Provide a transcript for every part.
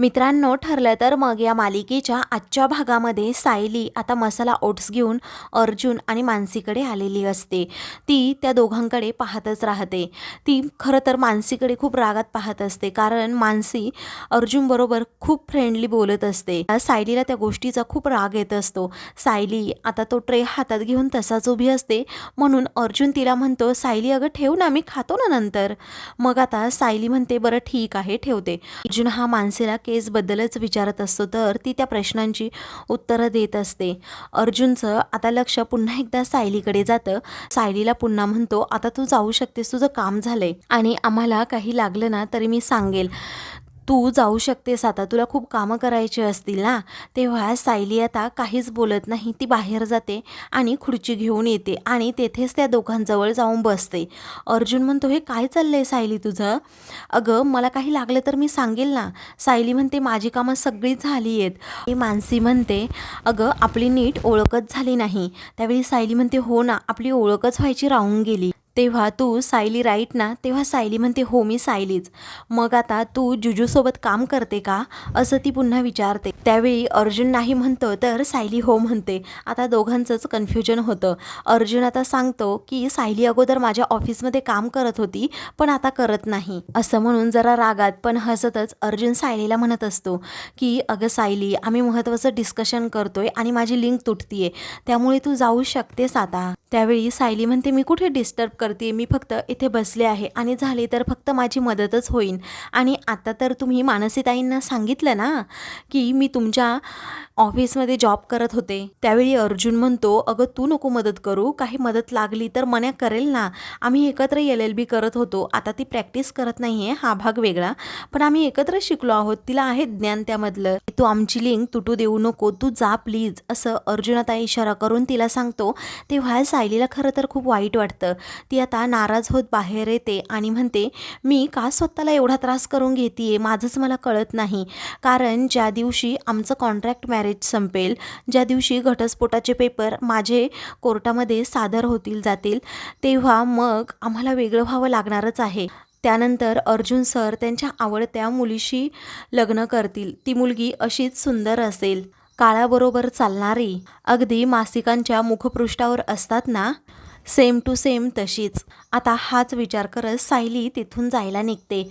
मित्रांनो ठरलं तर मग या मालिकेच्या आजच्या भागामध्ये सायली आता मसाला ओट्स घेऊन अर्जुन आणि मानसीकडे आलेली असते. ती त्या दोघांकडे पाहतच राहते. ती खरं तर मानसीकडे खूप रागात पाहत असते कारण मानसी अर्जुनबरोबर खूप फ्रेंडली बोलत असते. सायलीला त्या गोष्टीचा खूप राग येत असतो. सायली आता तो ट्रे हातात घेऊन तसाच उभी असते म्हणून अर्जुन तिला म्हणतो सायली अगं ठेव ना मी खातो ना नंतर. मग आता सायली म्हणते बरं ठीक आहे ठेवते. अर्जुन हा मानसीला केसबद्दलच विचारत असतो तर ती त्या प्रश्नांची उत्तरं देत असते. अर्जुनचं आता लक्ष पुन्हा एकदा सायलीकडे जातं. सायलीला पुन्हा म्हणतो आता तू जाऊ शकतेस तुझं काम झालंय आणि आम्हाला काही लागलं ना तरी मी सांगेल. तू जाऊ शकतेस आता तुला खूप कामं करायची असतील ना. तेव्हा सायली आता काहीच बोलत नाही ती बाहेर जाते आणि खुर्ची घेऊन येते आणि तेथेच त्या दोघांजवळ जाऊन बसते. अर्जुन म्हणतो हे काय चाललं आहे सायली तुझं? अगं मला काही लागलं तर मी सांगेल ना. सायली म्हणते माझी कामं सगळी झाली आहेत. मानसी म्हणते अगं आपली नीट ओळखच झाली नाही. त्यावेळी सायली म्हणते हो ना आपली ओळखच व्हायची राहून गेली. तेव्हा तू सायली राईट ना तेव्हा सायली म्हणते हो मी सायलीच. मग आता तू जुजूसोबत काम करते का? असं ती पुन्हा विचारते. त्यावेळी अर्जुन नाही म्हणतो तर सायली हो म्हणते. आता दोघांचंच कन्फ्युजन होतं. अर्जुन आता सांगतो की सायली अगोदर माझ्या ऑफिसमध्ये काम करत होती पण आता करत नाही. असं म्हणून जरा रागात पण हसतच अर्जुन सायलीला म्हणत असतो की अगं सायली आम्ही महत्त्वाचं डिस्कशन करतोय आणि माझी लिंक तुटतीये. त्यामुळे तू जाऊ शकतेस आता. त्यावेळी सायली म्हणते मी कुठे डिस्टर्ब करते? मी फक्त इथे बसले आहे. आणि झाले तर फक्त माझी मदतच होईल आणि आता तर तुम्ही मानसीताईंना सांगितलं ना की मी तुमच्या ऑफिसमध्ये जॉब करत होते. त्यावेळी अर्जुन म्हणतो अगं तू नको मदत करू. काही मदत लागली तर मन्या करेल ना. आम्ही एकत्र एल एल बी करत होतो. आता ती प्रॅक्टिस करत नाही आहे हा भाग वेगळा. पण आम्ही एकत्र शिकलो आहोत. तिला आहे ज्ञान त्यामधलं. तू आमची लिंक तुटू देऊ नको. तू जा प्लीज असं अर्जुन आता इशारा करून तिला सांगतो. तेव्हा सायलीला खरं तर खूप वाईट वाटतं. ती आता नाराज होत बाहेर येते आणि म्हणते मी का स्वतःला एवढा त्रास करून घेते माझंच मला कळत नाही. कारण ज्या दिवशी आमचं कॉन्ट्रॅक्ट मॅरेज संपेल ज्या दिवशी घटस्फोटाचे पेपर माझे कोर्टामध्ये सादर होतील जातील तेव्हा मग आम्हाला वेगळं व्हावं लागणारच आहे. त्यानंतर अर्जुन सर त्यांच्या आवडत्या मुलीशी लग्न करतील. ती मुलगी अशीच सुंदर असेल. काळाबरोबर चालणारी अगदी मासिकांच्या मुखपृष्ठावर असतात ना? सेम टू सेम तशीच. आता हाच विचार करत सायली तिथून जायला निघते.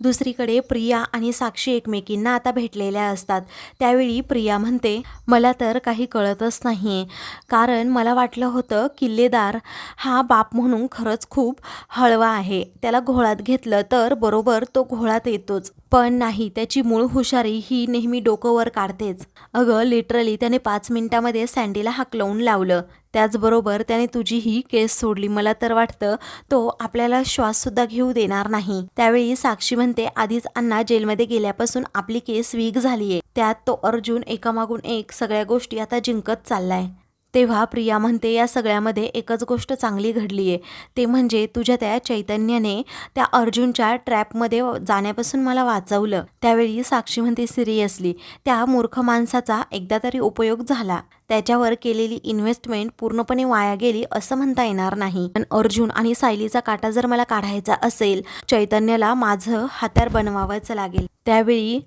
दुसरीकडे प्रिया आणि साक्षी एकमेकींना आता भेटलेल्या असतात. त्यावेळी प्रिया म्हणते मला तर काही कळतच नाही आहे कारण मला वाटलं होतं किल्लेदार हा बाप म्हणून खरंच खूप हळवा आहे. त्याला घोळात घेतलं तर बरोबर तो घोळात येतोच. पण नाही त्याची मूळ हुशारी ही नेहमी डोकं वर काढतेच. अगं लिटरली त्याने पाच मिनिटामध्ये सँडीला हाकलवून लावलं. त्याचबरोबर त्याने तुझी ही केस सोडली. मला तर वाटतं तो आपल्याला श्वाससुद्धा घेऊ देणार नाही. त्यावेळी साक्षी म्हणते आधीच अण्णा जेलमध्ये गेल्यापासून आपली केस वीक झालीये. त्यात तो अर्जुन एकामागून एक सगळ्या गोष्टी आता जिंकत चाललाय. तेव्हा प्रिया म्हणते या सगळ्यामध्ये एकच गोष्ट चांगली घडली आहे. ते म्हणजे तुझ्या त्या चैतन्याने त्या अर्जुनच्या ट्रॅपमध्ये जाण्यापासून मला वाचवलं. त्यावेळी साक्षी म्हणते सिरियसली त्या मूर्ख माणसाचा एकदा तरी उपयोग झाला. त्याच्यावर केलेली इन्व्हेस्टमेंट पूर्णपणे वाया गेली असं म्हणता येणार नाही. पण अर्जुन आणि सायलीचा काटा जर मला काढायचा असेल चैतन्याला माझं हात्यार बनवावंच लागेल. त्यावेळी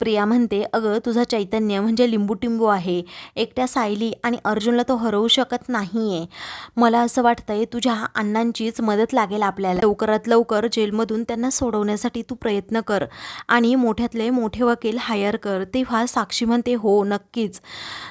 प्रिया म्हणते अगं तुझं चैतन्य म्हणजे लिंबू टिंबू आहे. एकट्या सायली आणि अर्जुनला तो हरवू शकत नाहीये. मला असं वाटतंय तुझ्या अण्णांचीच मदत लागेल आपल्याला. लवकरात लवकर जेलमधून त्यांना सोडवण्यासाठी तू प्रयत्न कर आणि मोठ्यातले मोठे वकील हायर कर. तेव्हा साक्षी म्हणते हो नक्कीच.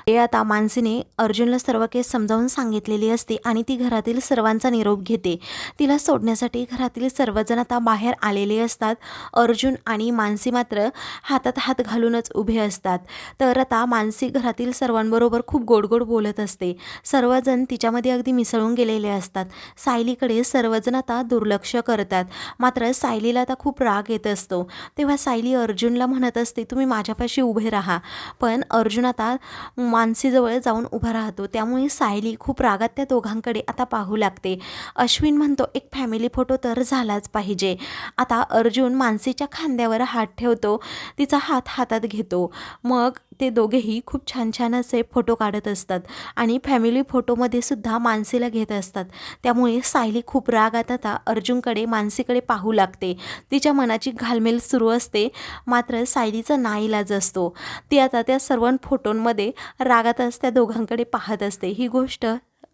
ते आता मानसीने अर्जुनला सर्व केस समजावून सांगितलेली असते आणि ती घरातील सर्वांचा निरोप घेते. तिला सोडण्यासाठी घरातील सर्वजण आता बाहेर आलेले असतात. अर्जुन आणि मानसी मात्र हातात हात घालूनच उभे असतात. तर आता मानसी घरातील सर्वांबरोबर खूप गोड गोड बोलत असते. सर्वजण तिच्यामध्ये अगदी मिसळून गेलेले असतात. सायलीकडे सर्वजण आता दुर्लक्ष करतात. मात्र सायलीला आता खूप राग येत असतो. तेव्हा सायली अर्जुनला म्हणत असते तुम्ही माझ्यापाशी उभे राहा. पण अर्जुन आता मानसीजवळ जाऊन उभा राहतो. त्यामुळे सायली खूप रागात त्या दोघांकडे आता पाहू लागते. अश्विन म्हणतो एक फॅमिली फोटो तर झालाच पाहिजे. आता अर्जुन मानसीच्या खांद्यावर हात ठेवतो. तिचा हात हातात घेतो. मग ते दोघेही खूप छान छान असे फोटो काढत असतात आणि फॅमिली फोटोमध्ये सुद्धा मानसीला घेत असतात. त्यामुळे सायली खूप रागात आता अर्जुनकडे मानसीकडे पाहू लागते. तिच्या मनाची घालमेल सुरू असते. मात्र सायलीचा नाईलाज असतो. ती आता त्या सर्व फोटोंमध्ये रागातच त्या दोघांकडे पाहत असते. ही गोष्ट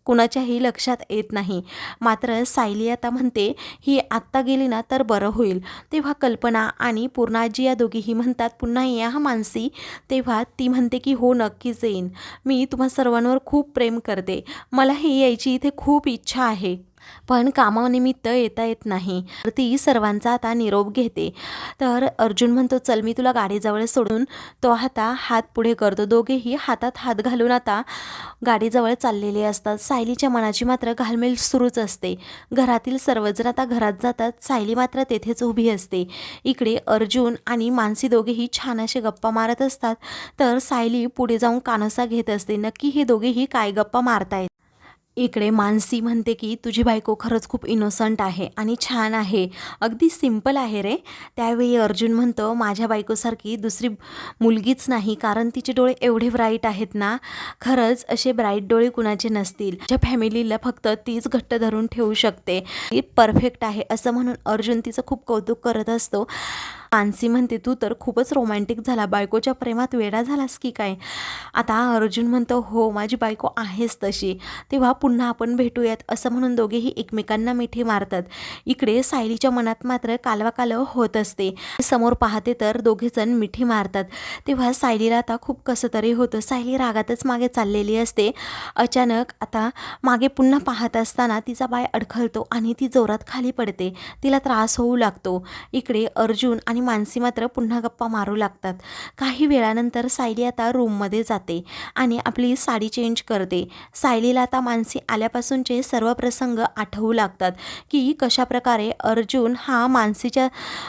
कुणाच्याही लक्षात येत नाही. मात्र सायली आता म्हणते ही आत्ता गेली ना तर बरं होईल. तेव्हा कल्पना आणि पूर्णाजी या दोघीही म्हणतात पुन्हा या हा मानसी. तेव्हा ती म्हणते की हो नक्कीच येईन. मी तुम्हा सर्वांवर खूप प्रेम करते. मलाही यायची इथे खूप इच्छा आहे. पण कामानिमित्त येता येत नाही. तर ती सर्वांचा आता निरोप घेते. तर अर्जुन म्हणतो चल मी तुला गाडीजवळ सोडून तो आता हात पुढे करतो. दोघेही हातात हात घालून आता गाडीजवळ चाललेले असतात. सायलीच्या मनाची मात्र घालमेल सुरूच असते. घरातील सर्वजण आता घरात जातात. सायली मात्र तेथेच उभी असते. इकडे अर्जुन आणि मानसी दोघेही छान असे गप्पा मारत असतात. तर सायली पुढे जाऊन कानोसा घेत असते. नक्की हे दोघेही काय गप्पा मारतायत? इकडे मानसी म्हणते की तुझी बायको खरंच खूप इनोसंट आहे आणि छान आहे. अगदी सिंपल आहे रे. त्यावेळी अर्जुन म्हणतो माझ्या बायकोसारखी दुसरी मुलगीच नाही कारण तिचे डोळे एवढे ब्राईट आहेत ना. खरंच असे ब्राईट डोळे कुणाचे नसतील. ज्या फॅमिलीला फक्त तीच घट्ट धरून ठेवू शकते. ती परफेक्ट आहे. असं म्हणून अर्जुन तिचं खूप कौतुक करत असतो. मानसी म्हणते तू तर खूपच रोमॅन्टिक झाला. बायकोच्या प्रेमात वेडा झालास की काय? आता अर्जुन म्हणतो हो माझी बायको आहेच तशी. तेव्हा पुन्हा आपण भेटूयात. असं म्हणून दोघेही एकमेकांना मिठी मारतात. इकडे सायलीच्या मनात मात्र कालवाकालव होत असते. समोर पाहते तर दोघेजण मिठी मारतात. तेव्हा सायलीला आता खूप कसं तरी होतं. सायली रागातच मागे चाललेली असते. अचानक आता मागे पुन्हा पाहत असताना तिचा पाय अडखळतो आणि ती जोरात खाली पडते. तिला त्रास होऊ लागतो. इकडे अर्जुन आणि आणि मानसी मात्र पुन्हा गप्पा मारू लागतात. काही वेळानंतर सायली आता रूममध्ये जाते आणि आपली साडी चेंज करते. सायलीला आता मानसी आल्यापासूनचे सर्व प्रसंग आठवू लागतात की कशाप्रकारे अर्जुन हा मानसीच्या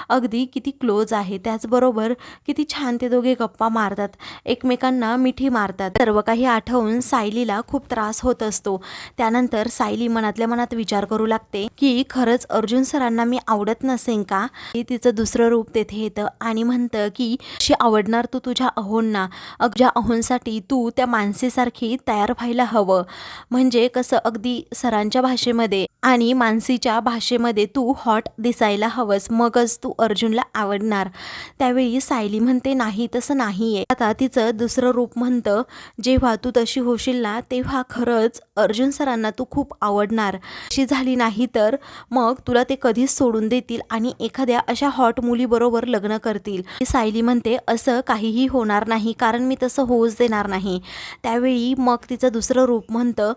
अगदी किती क्लोज आहे. त्याचबरोबर किती छान ते दोघे गप्पा मारतात. एकमेकांना मिठी मारतात. सर्व काही आठवून सायलीला खूप त्रास होत असतो. त्यानंतर सायली मनातल्या मनात विचार करू लागते की खरंच अर्जुन सरांना मी आवडत नसेन का? की तिचं दुसरं रूप तेथे येतं आणि म्हणतं की अशी आवडणार तू तुझ्या अहोंना. अगद्या अहोंसाठी तू त्या माणसेसारखी तयार व्हायला हवं. म्हणजे कसं अगदी सरांच्या भाषेमध्ये आणि मानसीच्या भाषेमध्ये तू हॉट दिसायला हवंस मगच तू अर्जुनला आवडणार. त्यावेळी सायली म्हणते नाही तसं नाही आहे आता तिचं दुसरं रूप म्हणतं जेव्हा तू तशी होशील ना तेव्हा खरंच अर्जुन सरांना तू खूप आवडणार. अशी झाली नाही तर मग तुला ते कधीच सोडून देतील आणि एखाद्या अशा हॉट मुलीबरोबर लग्न करतील. सायली म्हणते असं काहीही होणार नाही कारण मी तसं होऊच देणार नाही. त्यावेळी मग तिचं दुसरं रूप म्हणतं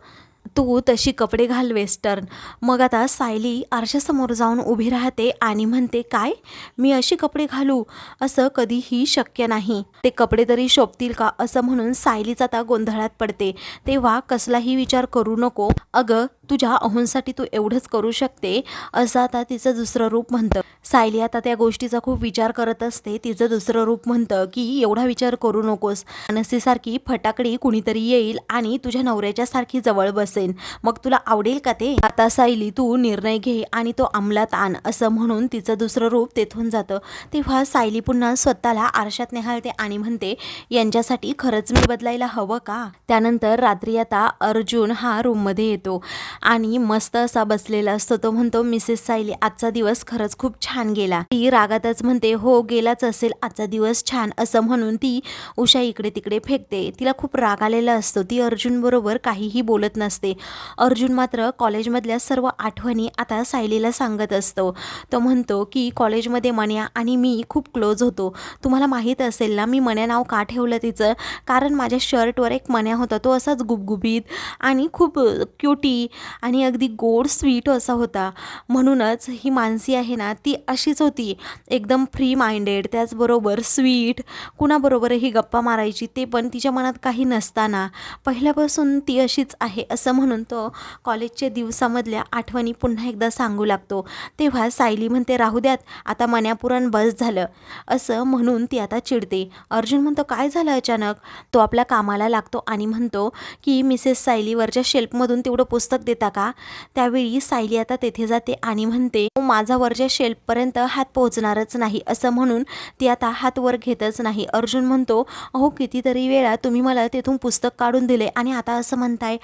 तू तशी कपडे घाल वेस्टर्न. मग आता सायली आरशासमोर जाऊन उभी राहते आणि म्हणते काय? मी अशी कपडे घालू? असं कधीही शक्य नाही. ते कपडे तरी शोभतील का? असं म्हणून सायलीच आता गोंधळात पडते. तेव्हा कसलाही विचार करू नको. अगं तुझ्या अहोंसाठी तू एवढंच करू शकते असं आता तिचं दुसरं रूप म्हणतं. सायली आता त्या गोष्टीचा खूप विचार करत असते. तिचं दुसरं रूप म्हणतं की एवढा विचार करू नकोस. मानसीसारखी फटाकडी कुणीतरी येईल आणि तुझ्या नवऱ्याच्या सारखी जवळ बसेन. मग तुला आवडेल का ते? आता सायली तू निर्णय घे आणि तो अंमलात आण असं म्हणून तिचं दुसरं रूप तेथून जातं. तेव्हा सायली पुन्हा स्वतःला आरशात निहाळते आणि म्हणते यांच्यासाठी खरंच मी बदलायला हवं का? त्यानंतर रात्री आता अर्जुन हा रूममध्ये येतो. आणि मस्त असा बसलेला असतो. तो म्हणतो मिसेस सायली आजचा दिवस खरंच खूप छान गेला. ती रागातच म्हणते हो गेलाच असेल आजचा दिवस छान. असं म्हणून ती उषा इकडे तिकडे फेकते. तिला खूप राग आलेला असतो. ती अर्जुन बरोबर काहीही बोलत नसते. अर्जुन मात्र कॉलेजमधल्या सर्व आठवणी आता सायलीला सांगत असतो. तो म्हणतो की कॉलेजमध्ये मन्या आणि मी खूप क्लोज होतो. तुम्हाला माहीत असेल ना मी मन्या नाव का ठेवलं तिचं? कारण माझ्या शर्टवर एक मन्या होता. तो असाच गुबगुबीत आणि खूप क्युटी आणि अगदी गोड स्वीट असा होता. म्हणूनच ही मानसी आहे ना ती अशीच होती. एकदम फ्री माइंडेड त्याचबरोबर स्वीट कुणाबरोबरही गप्पा मारायची ते पण तिच्या मनात काही नसताना. पहिल्यापासून ती अशीच आहे असं म्हणून तो कॉलेजच्या दिवसामधल्या आठवणी पुन्हा एकदा सांगू लागतो. तेव्हा सायली म्हणते राहू द्यात आता मन्यापुरण बस झालं. असं म्हणून ती आता चिडते. अर्जुन म्हणतो काय झालं अचानक? तो आपल्या कामाला लागतो आणि म्हणतो की मिसेस सायलीवरच्या शेल्फमधून तेवढं पुस्तक देता का? त्यावेळी सायली आता तेथे जाते आणि म्हणते "हो, माझा वरच्या शेल्फपर्यंत हात पोहोचणारच नाही असं म्हणून ती आता हात वर घेतच नाही. अर्जुन म्हणतो अहो कितीतरी वेळा तुम्ही मला तेथून पुस्तक काढून दिले आणि आता असं म्हणताय.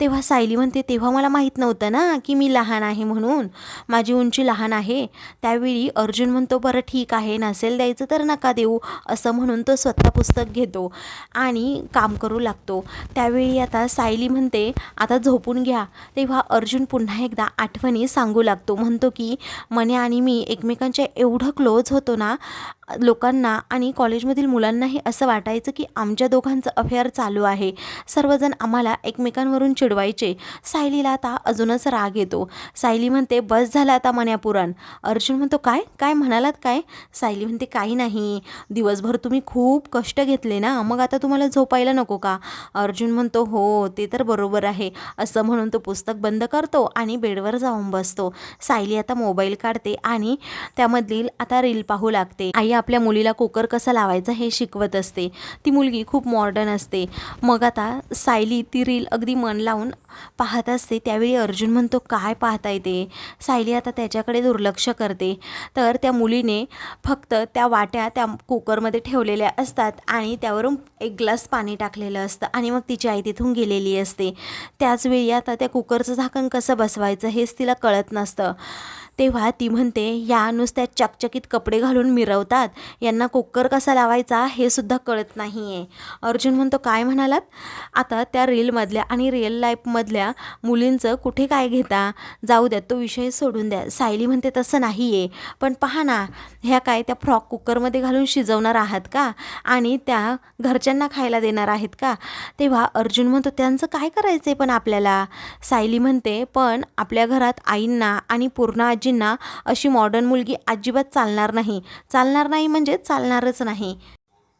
तेव्हा सायली म्हणते तेव्हा मला माहीत नव्हतं ना की मी लहान आहे म्हणून. माझी उंची लहान आहे. त्यावेळी अर्जुन म्हणतो बरं ठीक आहे नसेल द्यायचं तर नका देऊ असं म्हणून तो स्वतः पुस्तक घेतो आणि काम करू लागतो. त्यावेळी आता सायली म्हणते आता झोपून घ्या. तेव्हा अर्जुन पुन्हा एकदा आठवणी सांगू लागतो. म्हणतो की मने आणि मी एकमेकांच्या एवढं क्लोज होतो ना लोकांना आणि कॉलेजमधील मुलांनाही असं वाटायचं की आमच्या दोघांचं अफेअर चालू आहे. सर्वजण आम्हाला एकमेकांवरून चिडवायचे. सायलीला आता अजूनच राग येतो. सायली म्हणते बस झाला आता मन्यापुराण अर्जुन म्हणतो काय? काय म्हणालात काय? सायली म्हणते काही नाही. दिवसभर तुम्ही खूप कष्ट घेतले ना? मग आता तुम्हाला झोपायला नको का? अर्जुन म्हणतो हो ते तर बरोबर आहे. असं म्हणून तो पुस्तक बंद करतो आणि बेडवर जाऊन बसतो. सायली आता मोबाईल काढते आणि त्यामधील आता रील पाहू लागते. आई आपल्या मुलीला कुकर कसा लावायचा हे शिकवत असते. ती मुलगी खूप मॉडर्न असते. मग आता सायली ती रील अगदी मन लावून पाहत असते. त्यावेळी अर्जुन म्हणतो काय पाहताय ते? सायली आता त्याच्याकडे दुर्लक्ष करते. तर त्या मुलीने फक्त त्या वाट्या त्या कुकरमध्ये ठेवलेल्या असतात आणि त्यावरून एक ग्लास पाणी टाकलेलं असतं आणि मग तिची आई तिथून गेलेली असते. त्याचवेळी आता त्या कुकरचं झाकण कसं बसवायचं हेच तिला कळत नसतं. तेव्हा ती म्हणते या नुसत्या चकचकीत कपडे घालून मिरवतात. यांना कुकर कसा लावायचा हे सुद्धा कळत नाही आहे अर्जुन म्हणतो काय म्हणालात? आता त्या रीलमधल्या आणि रिअल लाईफमधल्या मुलींचं कुठे काय घेता? जाऊ द्या तो विषय सोडून द्या. सायली म्हणते तसं नाही आहे पण पहा ना ह्या काय त्या फ्रॉक कुकरमध्ये घालून शिजवणार आहात का? आणि त्या घरच्यांना खायला देणार आहेत का? तेव्हा अर्जुन म्हणतो त्यांचं काय करायचं आहे पण आपल्याला? सायली म्हणते पण आपल्या घरात आईंना आणि पूर्ण आजींना अशी मॉडर्न मुलगी अजिबात चालणार नाही. चालणार नाही म्हणजे चालणारच नाही.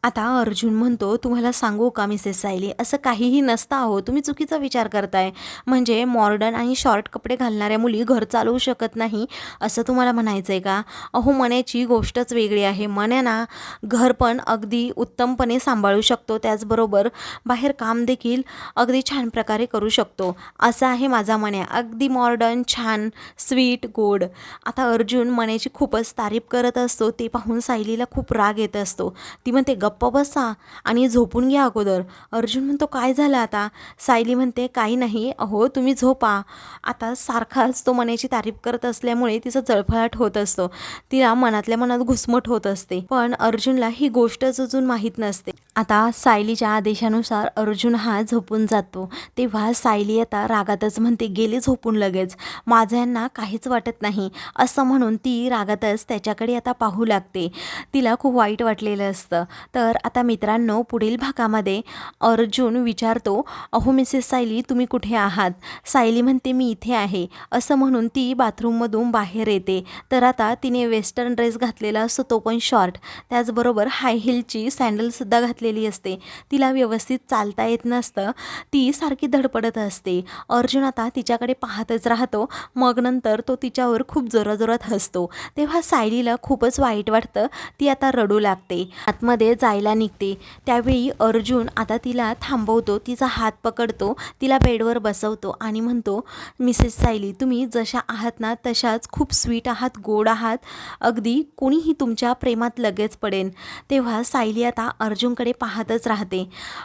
आता अर्जुन म्हणतो तुम्हाला सांगू का मिसेस सायली? असं काहीही नसतं अहो तुम्ही चुकीचा विचार करताय. म्हणजे मॉडर्न आणि शॉर्ट कपडे घालणाऱ्या मुली घर चालवू शकत नाही असं तुम्हाला म्हणायचं आहे का? अहो मण्याची गोष्टच वेगळी आहे. मण्या ना घर पण अगदी उत्तमपणे सांभाळू शकतो. त्याचबरोबर बाहेर काम देखील अगदी छान प्रकारे करू शकतो. असं आहे माझा मण्या. अगदी मॉडर्न छान स्वीट गोड. आता अर्जुन मण्याची खूपच तारीफ करत असतो. ते पाहून सायलीला खूप राग येत असतो. ती म्हणते गप्प बसा आणि झोपून घ्या अगोदर. अर्जुन म्हणतो काय झालं आता? सायली म्हणते काही नाही. अहो तुम्ही झोपा. आता सारखाच तो मनाची तारीफ करत असल्यामुळे तिचा जळफळाट होत असतो. तिला मनातल्या मनात घुसमट होत असते. पण अर्जुनला ही गोष्टच अजून माहीत नसते. आता सायलीच्या आदेशानुसार अर्जुन हा झोपून जातो. तेव्हा सायली आता रागातच म्हणते गेली झोपून लगेच. माझ्यांना काहीच वाटत नाही. असं म्हणून ती रागातच त्याच्याकडे आता पाहू लागते. तिला खूप वाईट वाटलेलं असतं. तर तर आता मित्रांनो पुढील भागामध्ये अर्जुन विचारतो अहो मिसेस सायली तुम्ही कुठे आहात? सायली म्हणते मी इथे आहे. असं म्हणून ती बाथरूममधून बाहेर येते. तर आता तिने वेस्टर्न ड्रेस घातलेला असतो तो पण शॉर्ट. त्याचबरोबर हाय हिलची सँडलसुद्धा घातलेली असते. तिला व्यवस्थित चालता येत नसतं. ती सारखी धडपडत असते. अर्जुन आता तिच्याकडे पाहतच राहतो. मग नंतर तो तिच्यावर खूप जोराजोरात हसतो. तेव्हा सायलीला खूपच वाईट वाटतं. ती आता रडू लागते. आतमध्ये जा जायला निघते. त्यावेळी अर्जुन आता तिला थांबवतो तिचा हात पकडतो तिला बेडवर बसवतो आणि म्हणतो मिसेस सायली तुम्ही जशा आहात ना तशाच खूप स्वीट आहात गोड आहात. अगदी कोणीही तुमच्या प्रेमात लगेच पडेल तेव्हा सायली आता अर्जुनकडे पाहतच राहते.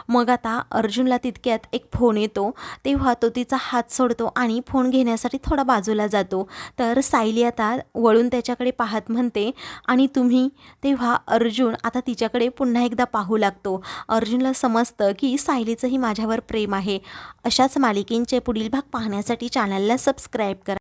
मग आता अर्जुनला तितक्यात एक फोन येतो. तेव्हा तो तिचा हात सोडतो आणि फोन घेण्यासाठी थोडा बाजूला जातो. तर सायली आता वळून त्याच्याकडे पाहत म्हणते आणि तुम्ही? तेव्हा अर्जुन आता तिच्याकडे पुन्हा पुन्हा एकदा पाहू लागतो. अर्जुनला समजतं की सायलीचंही माझ्यावर प्रेम आहे. अशाच मालिकेंचे पुढील भाग पाहण्यासाठी चॅनलला सबस्क्राईब करा.